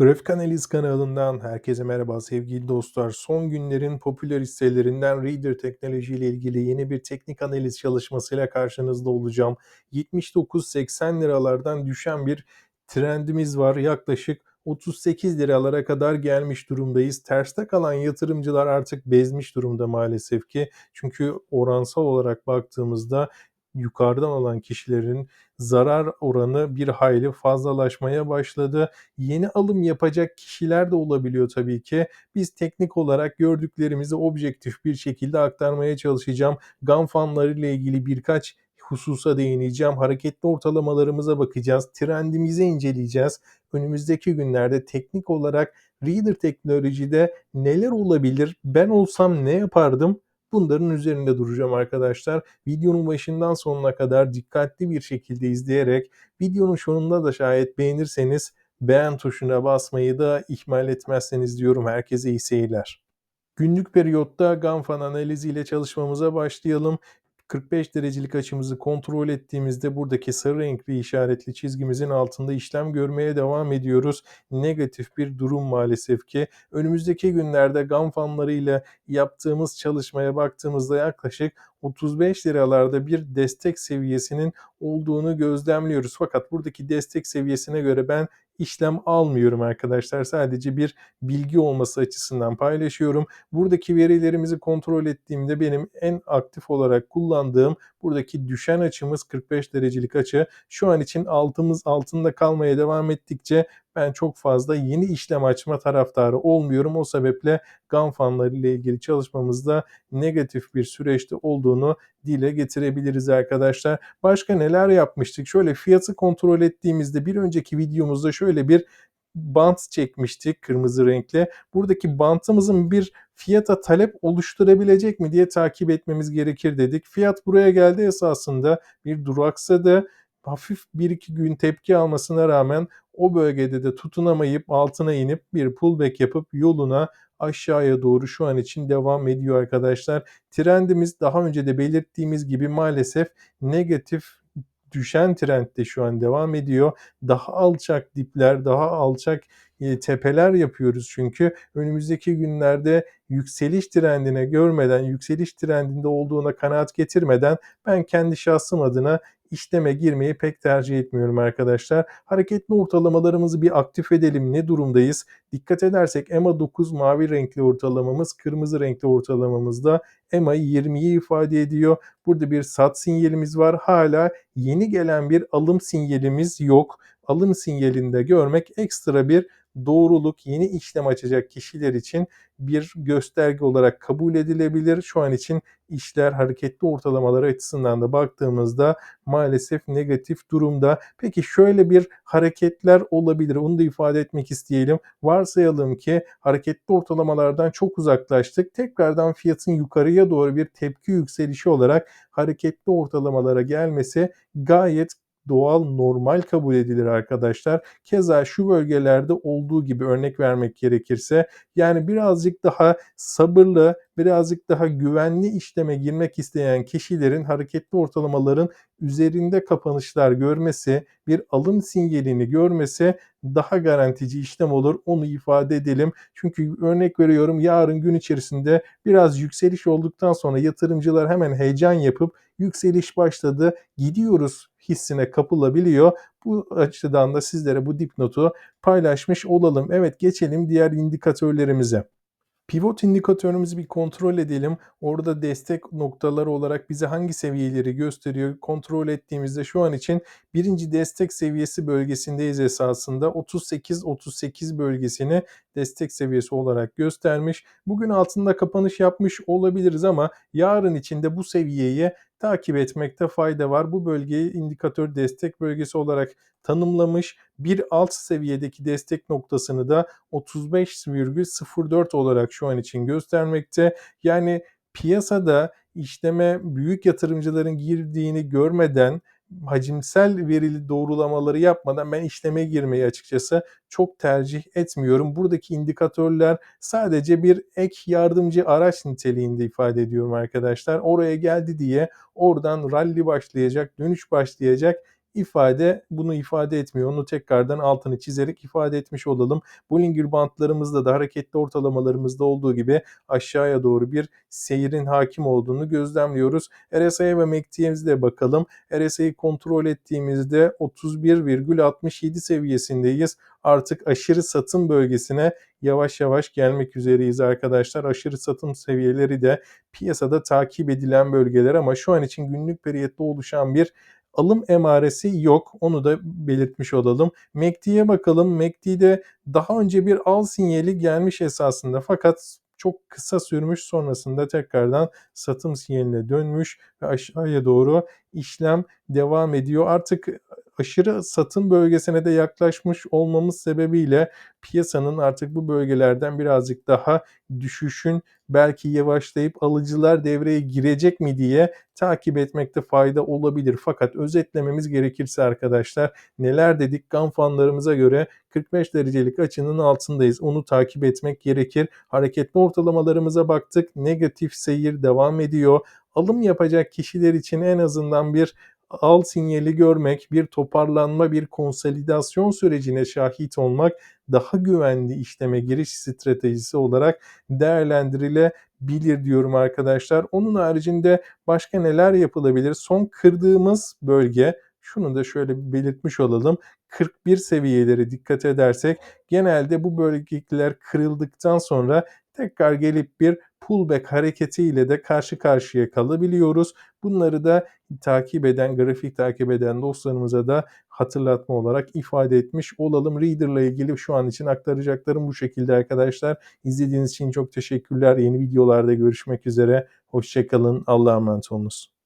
Grafik Analiz kanalından herkese merhaba sevgili dostlar. Son günlerin popüler hisselerinden Reader Teknoloji ile ilgili yeni bir teknik analiz çalışmasıyla karşınızda olacağım. 79-80 liralardan düşen bir trendimiz var. Yaklaşık 38 liralara kadar gelmiş durumdayız. Terste kalan yatırımcılar artık bezmiş durumda maalesef ki. Çünkü oransal olarak baktığımızda yukarıdan alan kişilerin zarar oranı bir hayli fazlalaşmaya başladı. Yeni alım yapacak kişiler de olabiliyor tabii ki. Biz teknik olarak gördüklerimizi objektif bir şekilde aktarmaya çalışacağım. GAN fanları ile ilgili birkaç hususa değineceğim. Hareketli ortalamalarımıza bakacağız. Trendimizi inceleyeceğiz. Önümüzdeki günlerde teknik olarak Reader teknolojide neler olabilir? Ben olsam ne yapardım? Bunların üzerinde duracağım arkadaşlar. Videonun başından sonuna kadar dikkatli bir şekilde izleyerek videonun sonunda da şayet beğenirseniz beğen tuşuna basmayı da ihmal etmezseniz diyorum. Herkese iyi seyirler. Günlük periyotta Ganfan analizi ile çalışmamıza başlayalım. 45 derecelik açımızı kontrol ettiğimizde buradaki sarı renkli işaretli çizgimizin altında işlem görmeye devam ediyoruz. Negatif bir durum maalesef ki. Önümüzdeki günlerde gam fanlarıyla yaptığımız çalışmaya baktığımızda yaklaşık 35 liralarda bir destek seviyesinin olduğunu gözlemliyoruz. Fakat buradaki destek seviyesine göre ben işlem almıyorum arkadaşlar. Sadece bir bilgi olması açısından paylaşıyorum. Buradaki verilerimizi kontrol ettiğimde benim en aktif olarak kullandığım buradaki düşen açımız 45 derecelik açı. Şu an için altımız altında kalmaya devam ettikçe ben çok fazla yeni işlem açma taraftarı olmuyorum. O sebeple GAN fanları ile ilgili çalışmamızda negatif bir süreçte olduğunu dile getirebiliriz arkadaşlar. Başka neler yapmıştık? Şöyle fiyatı kontrol ettiğimizde bir önceki videomuzda şöyle bir bant çekmiştik kırmızı renkle. Buradaki bantımızın bir fiyata talep oluşturabilecek mi diye takip etmemiz gerekir dedik. Fiyat buraya geldi esasında bir duraksadı. Hafif bir iki gün tepki almasına rağmen o bölgede de tutunamayıp altına inip bir pullback yapıp yoluna aşağıya doğru şu an için devam ediyor arkadaşlar. Trendimiz daha önce de belirttiğimiz gibi maalesef negatif düşen trendde şu an devam ediyor. Daha alçak dipler, daha alçak e, tepeler yapıyoruz çünkü önümüzdeki günlerde yükseliş trendine görmeden, yükseliş trendinde olduğuna kanaat getirmeden ben kendi şahsım adına işleme girmeyi pek tercih etmiyorum arkadaşlar. Hareketli ortalamalarımızı bir aktif edelim. Ne durumdayız? Dikkat edersek EMA 9 mavi renkli ortalamamız, kırmızı renkli ortalamamızda EMA'yı 20'yi ifade ediyor. Burada bir sat sinyalimiz var. Hala yeni gelen bir alım sinyalimiz yok. Alım sinyalinde görmek ekstra bir doğruluk yeni işlem açacak kişiler için bir gösterge olarak kabul edilebilir. Şu an için işler hareketli ortalamaları açısından da baktığımızda maalesef negatif durumda. Peki şöyle bir hareketler olabilir. Onu da ifade etmek isteyelim. Varsayalım ki hareketli ortalamalardan çok uzaklaştık. Tekrardan fiyatın yukarıya doğru bir tepki yükselişi olarak hareketli ortalamalara gelmesi gayet doğal, normal kabul edilir arkadaşlar. Keza şu bölgelerde olduğu gibi örnek vermek gerekirse yani birazcık daha sabırlı, birazcık daha güvenli işleme girmek isteyen kişilerin hareketli ortalamaların üzerinde kapanışlar görmesi, bir alım sinyalini görmesi daha garantici işlem olur. Onu ifade edelim. Çünkü örnek veriyorum yarın gün içerisinde biraz yükseliş olduktan sonra yatırımcılar hemen heyecan yapıp yükseliş başladı gidiyoruz hissine kapılabiliyor. Bu açıdan da sizlere bu dipnotu paylaşmış olalım. Evet geçelim diğer indikatörlerimize. Pivot indikatörümüzü bir kontrol edelim. Orada destek noktaları olarak bize hangi seviyeleri gösteriyor? Kontrol ettiğimizde şu an için birinci destek seviyesi bölgesindeyiz esasında. 38-38 bölgesini destek seviyesi olarak göstermiş. Bugün altında kapanış yapmış olabiliriz ama yarın içinde bu seviyeyi takip etmekte fayda var. Bu bölgeyi indikatör destek bölgesi olarak tanımlamış. Bir alt seviyedeki destek noktasını da 35,04 olarak şu an için göstermekte. Yani piyasada işleme büyük yatırımcıların girdiğini görmeden hacimsel verili doğrulamaları yapmadan ben işleme girmeyi açıkçası çok tercih etmiyorum. Buradaki indikatörler sadece bir ek yardımcı araç niteliğinde ifade ediyorum arkadaşlar. Oraya geldi diye oradan rally başlayacak, dönüş başlayacak ifade bunu ifade etmiyor. Onu tekrardan altını çizerek ifade etmiş olalım. Bollinger bantlarımızda da hareketli ortalamalarımızda olduğu gibi aşağıya doğru bir seyrin hakim olduğunu gözlemliyoruz. RSI'ye ve MACD'ye de bakalım. RSI'yi kontrol ettiğimizde 31,67 seviyesindeyiz. Artık aşırı satım bölgesine yavaş yavaş gelmek üzereyiz arkadaşlar. Aşırı satım seviyeleri de piyasada takip edilen bölgeler ama şu an için günlük periyette oluşan bir alım emaresi yok. Onu da belirtmiş olalım. MACD'ye bakalım. MACD'de daha önce bir al sinyali gelmiş esasında fakat çok kısa sürmüş sonrasında tekrardan satım sinyaline dönmüş ve aşağıya doğru işlem devam ediyor. Artık aşırı satım bölgesine de yaklaşmış olmamız sebebiyle piyasanın artık bu bölgelerden birazcık daha düşüşün belki yavaşlayıp alıcılar devreye girecek mi diye takip etmekte fayda olabilir. Fakat özetlememiz gerekirse arkadaşlar neler dedik GAN fanlarımıza göre 45 derecelik açının altındayız. Onu takip etmek gerekir. Hareketli ortalamalarımıza baktık. Negatif seyir devam ediyor. Alım yapacak kişiler için en azından bir al sinyali görmek, bir toparlanma, bir konsolidasyon sürecine şahit olmak daha güvenli işleme giriş stratejisi olarak değerlendirilebilir diyorum arkadaşlar. Onun haricinde başka neler yapılabilir? Son kırdığımız bölge şunu da şöyle belirtmiş olalım. 41 seviyeleri dikkat edersek genelde bu bölgeler kırıldıktan sonra tekrar gelip bir pullback hareketiyle de karşı karşıya kalabiliyoruz. Bunları da takip eden, grafik takip eden dostlarımıza da hatırlatma olarak ifade etmiş olalım. Reader ile ilgili şu an için aktaracaklarım bu şekilde arkadaşlar. İzlediğiniz için çok teşekkürler. Yeni videolarda görüşmek üzere. Hoşçakalın. Allah'a emanet olunuz.